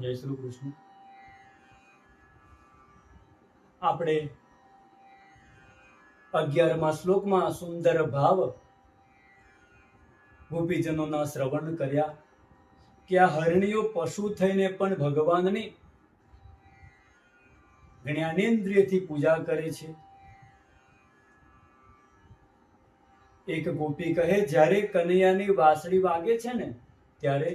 જય શ્રી કૃષ્ણ. આપણે અગિયારમા શ્લોકમાં સુંદર ભાવ ગોપીજનોના શ્રવણ કર્યા કે આ હરણીઓ પશુ થઈને પણ ભગવાનની જ્ઞાનેન્દ્રિયથી પૂજા કરે છે. એક ગોપી કહે, જ્યારે કનૈયાની વાંસળી વાગે છે ને, ત્યારે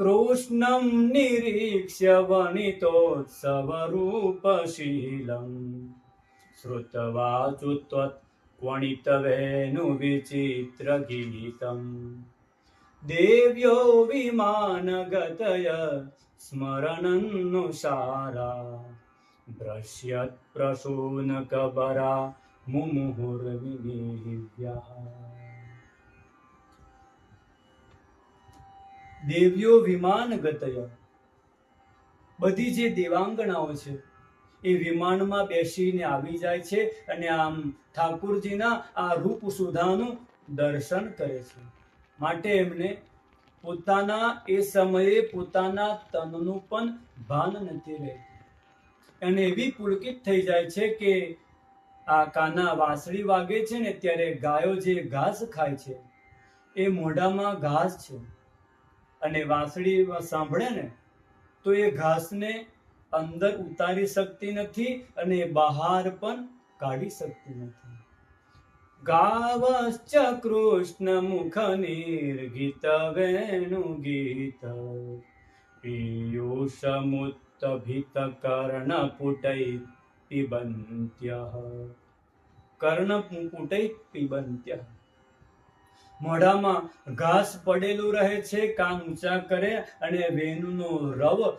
कृष्णं निरीक्ष्य वणितोत्सवरूपशीलं श्रुत्वाचुत्वणितवेणुविचित्रगीतम् देव्यो विमानगतय स्मरणन्नुसारा। भ्रश्यत्प्रसूनकबरा मुमुहुर्विनिहिव्यः દેવ્યો વિમાન ગતય. બધી જે દેવાંગણાઓ છે, એ વિમાનમાં બેસીને આવી જાય છે અને આમ ઠાકુરજીના આ રૂપ સુધાનું દર્શન કરે છે. માટે એમને પોતાના, એ સમયે પોતાના તનનું પણ ભાન નથી રહેતું. અને એવી પુલકિત થઈ જાય છે કે આ કાના વાંસળી વાગે છે ને ત્યારે ગાયો જે ઘાસ ખાય છે, એ મોઢામાં ઘાસ છે. અને વાંસળી સાંભળે ને, તો એ ઘાસને અંદર ઉતારી શકતી નથી અને બહાર પણ કાઢી શકતી નથી. ગાવશ્ચ કૃષ્ણ મુખ નિર્ગીત વેણુ ગીત. પિયુષમુત્તભિત કર્ણ પુટૈ પિબંત્ય. કર્ણ પુટૈ પિબંત્ય. મોઢામાં ઘાસ પડેલું રહે છે, કાન ઊંચા કરે અને વેણુનો રવ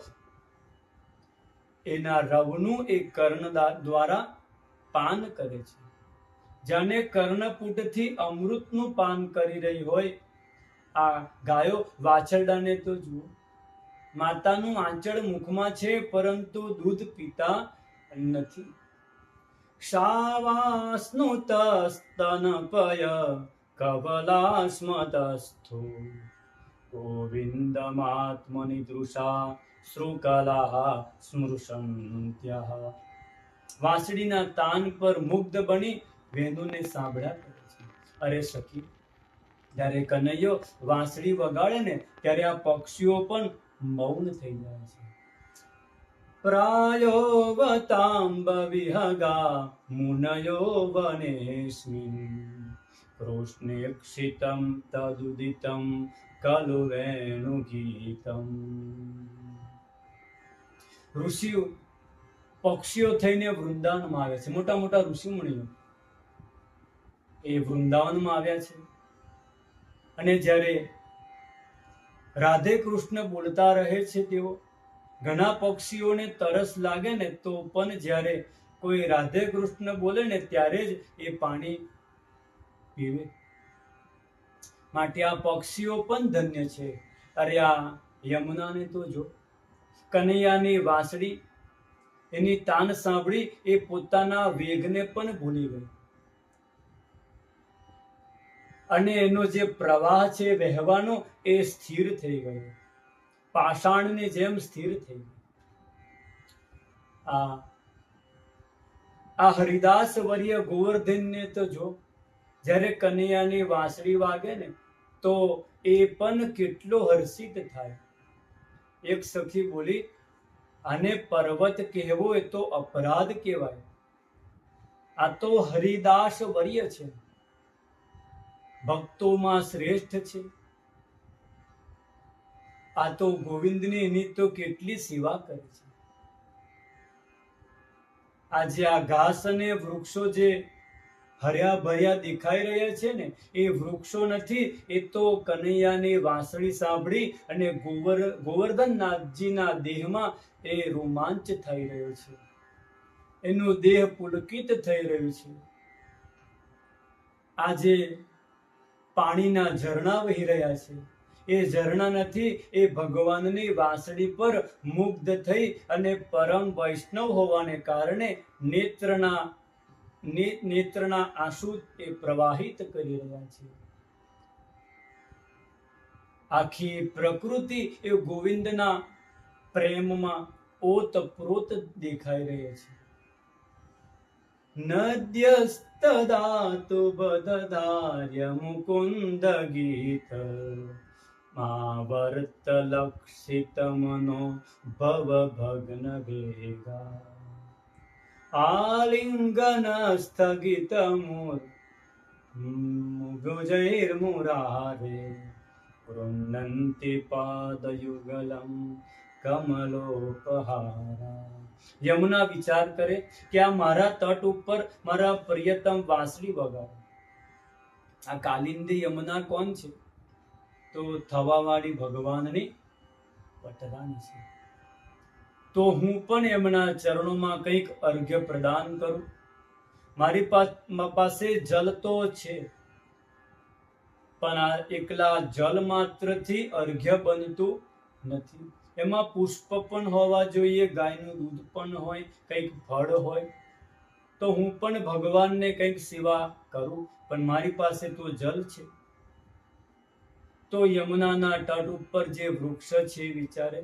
એના રવનું એ કર્ણ દ્વારા પાન કરે છે. જાણે કર્ણપુટથી અમૃતનું પાન કરી રહી હોય. આ ગાયો વાછરડાને તો જુઓ. માતાનું આંચળ મુખમાં છે, પરંતુ દૂધ પીતા નથી. શાવાસ્નુતસ્તનપય કબલાસ્મતસ્થો ગોવિંદમાત્મનિ દૃશા શ્રુકલા સ્મૃશંત્યઃ વાંસળીના તાન પર મુગ્ધ બની વેણુને સાંભળ્યા કરે છે અરે સખી જ્યારે કનૈયો વાંસળી વગાડે ને, ત્યારે આ પક્ષીઓ પણ મૌન થઈ જાય છે. પ્રાયો વતાંબ વિહગા મુનયો વનેસ્મિન કૃષ્ણેક્ષિતમ તદુદિતમ કલુ વેણુગીતમ ઋષિઓ પક્ષીઓ થઈને વૃંદાવનમાં આવ્યા છે. મોટા મોટા ઋષિમુનિઓ એ વૃંદાવનમાં આવ્યા છે. અને જ્યારે રાધે કૃષ્ણ બોલતા રહે છે તેઓ, ઘણા પક્ષીઓને તરસ લાગે ને તો પણ જ્યારે કોઈ રાધે કૃષ્ણ બોલે ને ત્યારે જ એ પાણી પીવે. માટે આ પક્ષીઓ પણ ધન્ય છે. અરે આ યમુનાને તો જો. કનૈયાની વાસળી, એની તાન સાંભળી એ પોતાના વેગને પણ ભૂલી ગઈ. અને એનો જે પ્રવાહ છે વહેવાનો એ સ્થિર થઈ ગયો. પાષાણની જેમ સ્થિર થઈ ગયો. આ આ હરિદાસ વર્ય ગોવર્ધનને તો જો જ્યારે કનૈયાની વાંસળી વાગે ને, તો એ પણ કેટલો હર્ષિત થાય. એક સખી બોલી, આને પર્વત કહેવો એ તો અપરાધ કહેવાય. આ તો હરિદાસ વર્ય છે. ભક્તોમાં શ્રેષ્ઠ છે. આ તો ગોવિંદની એની તો કેટલી સેવા કરે છે. આજે આ ઘાસ અને વૃક્ષો જે હર્યા ભર્યા દેખાઈ રહ્યા છે ને, એ વૃક્ષો નથી, એ તો કનૈયાની વાંસળી સાંભળી અને ગોવર, ગોવર્ધનનાથજીના દેહમાં એ રોમાંચ થઈ રહ્યો છે. એનું દેહ પુલકિત થઈ રહ્યું છે. આજે પાણીના ઝરણા વહી રહ્યા છે. એ ઝરણા નથી, એ ભગવાનની વાંસળી પર મુગ્ધ થઈ અને પરમ વૈષ્ણવ હોવાને કારણે નેત્રના નેત્રના આંસુ એ પ્રવાહિત કરી રહ્યા છે. આખી પ્રકૃતિ એ ગોવિંદના પ્રેમમાં ઓતપ્રોત દેખાઈ રહી છે. મુકુંદ ગીત માવર્તલક્ષિત મનો ભવ ભગ્ન વેગા મૂર મુગજૈર્મુરારે વૃંદન્તિ પાદયુગલમ યમુના વિચાર કરે કે આ મારા તટ ઉપર મારા પ્રિયતમ વાંસળી વગાડે આ કાલિંદી યમુના કોણ છે તો થવાવાળી ભગવાનની પટરાણી છે તો હું પણ એમના ચરણોમાં કંઈક અર્ઘ્ય પ્રદાન કરું. મારી પાસે જલ તો છે, પણ આ એકલા જલ માત્રથી અર્ઘ્ય બનતું નથી. એમાં પુષ્પ પણ હોવા જોઈએ, ગાયનું દૂધ પણ હોય, કંઈક ફળ હોય. તો હું પણ ભગવાનને કંઈક સેવા કરું, પણ મારી પાસે તો જલ છે. તો યમુનાના તટ ઉપર જે વૃક્ષ છે, વિચારે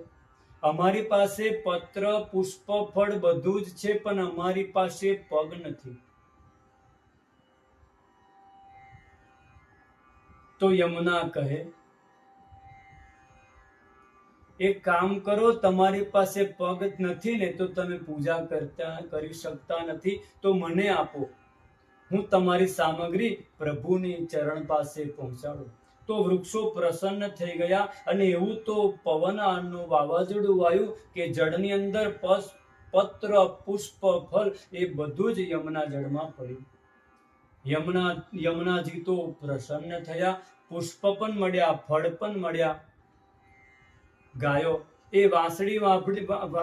અમારી પાસે પત્ર પુષ્પ ફળ બધું જ છે, પણ અમારી પાસે પગ નથી. તો યમુના કહે, એક કામ કરો, તમારી પાસે પગ નથી ને તો તમે પૂજા કરતા, કરી શકતા નથી, તો મને આપો. હું તમારી સામગ્રી પ્રભુની ચરણ પાસે પહોંચાડું. તો વૃક્ષો પ્રસન્ન થઈ ગયા અને એવું તો પવન આનું વાવાઝોડું આવ્યું કે જળની અંદર પસ, પત્ર, પુષ્પ, ફળ એ બધું જ યમુના જળમાં પડ્યું. યમુના, યમુનાજી તો પ્રસન્ન થયા, પુષ્પ પણ મળ્યા, ફળ પણ મળ્યા. ગાયો, એ વાંસળી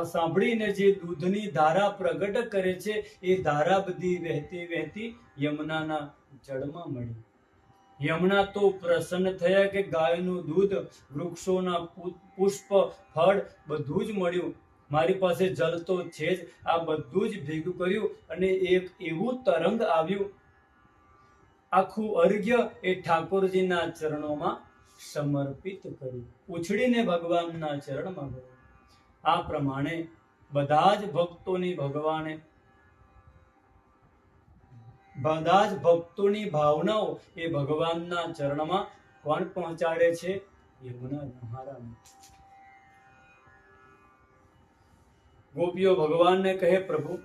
સાંભળીને જે દૂધની ધારા પ્રગટ કરે છે, એ ધારા બધી વહેતી વહેતી યમુનાના જળમાં મળી. યમુના તો પ્રસન્ન થયા કે ગાયનું દૂધ, વૃક્ષોના પુષ્પ, ફળ બધું જ મળ્યું. મારી પાસે જલ તો છે જ. આ બધું જ ભેગું કર્યું અને એક એવું તરંગ આવ્યું. આખું અર્ઘ્ય એ ઠાકોરજીના ચરણોમાં સમર્પિત કર્યું. ઉછળીને ભગવાનના ચરણમાં આ પ્રમાણે બધા જ ભક્તોની ભગવાને બધા જ ભક્તોની ભાવનાઓ એ ભગવાનના ચરણમાં કોણ પહોંચાડે છે? યમુના મહારાજ. ગોપીઓ ભગવાનને કહે, પ્રભુ,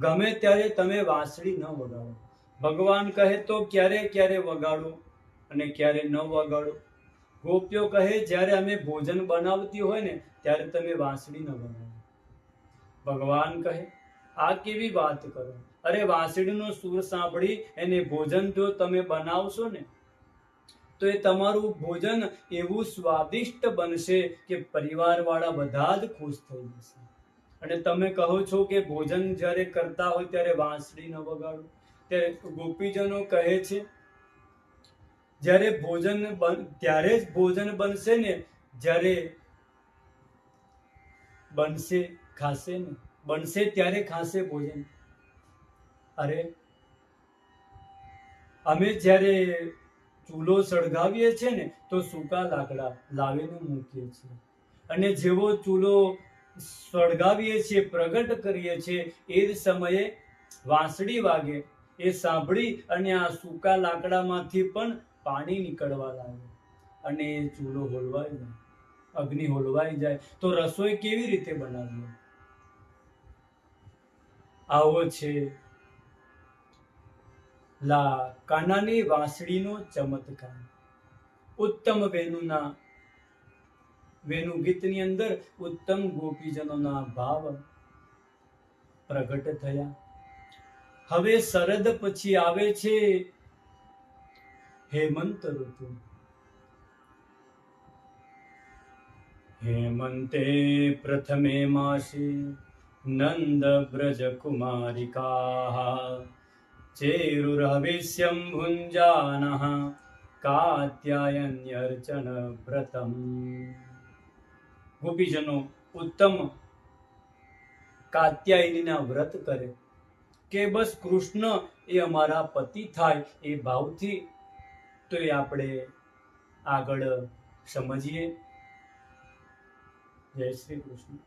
ગમે ત્યારે તમે વાંસળી ન વગાડો. ભગવાન કહે તો ક્યારે ક્યારે વગાડો અને ક્યારે ન વગાડો. ગોપીઓ કહે, જ્યારે અમે ભોજન બનાવતી હોય ને, ત્યારે તમે વાંસળી ન વગાડો. ભગવાન કહે, આ કેવી વાત કરો? અરે વાંસળીનો સૂર સાંભળી એને ભોજન જો તમે બનાવશો ને, તો એ તમારું ભોજન એવું સ્વાદિષ્ટ બનશે કે પરિવારવાળા બધા જ ખુશ થઈ જશે. અને તમે કહો છો કે ભોજન જ્યારે કરતા હોય ત્યારે વાંસળી ન વગાડો. ત્યારે ગોપીજનો કહે છે, જ્યારે ભોજન ત્યારે જ ભોજન બનશે ને, જ્યારે બનશે, ખાશે ને, બનશે ત્યારે ખાશે ભોજન. અરે, અમે જ્યારે ચૂલો સળગાવીએ છીએ ને, તો સૂકા લાકડા લાવીને મૂકીએ છીએ. અને જેવો ચૂલો સળગાવીએ છીએ, પ્રગટ કરીએ છીએ, એ જ સમયે વાંસળી વાગે, એ સાંભળી અને આ સૂકા લાકડામાંથી પણ પાણી નીકળવા લાગે. અને એ ચૂલો હોલવાઈ જાય અગ્નિ હોલવાઈ જાય. તો રસોઈ કેવી રીતે બનાવીએ? આવો છે લા કાનાની વાંસળીનો ચમત્કાર. ઉત્તમ વેનુના વેનુ ગીતની અંદર ઉત્તમ ગોપીજનોના ભાવ પ્રગટ થયા. હવે શરદ પછી આવે છે હેમંત ઋતુ. હેમંતે પ્રથમે માસે નંદ બ્રજ કુમારિકા ભુંજાનઃ કાત્યાયન્યર્ચન વ્રતમ ગોપીજનો ઉત્તમ કાત્યાયનીના વ્રત કરે કે બસ કૃષ્ણ એ અમારા પતિ થાય એ ભાવથી તો એ આપણે આગળ સમજીએ. જય શ્રી કૃષ્ણ.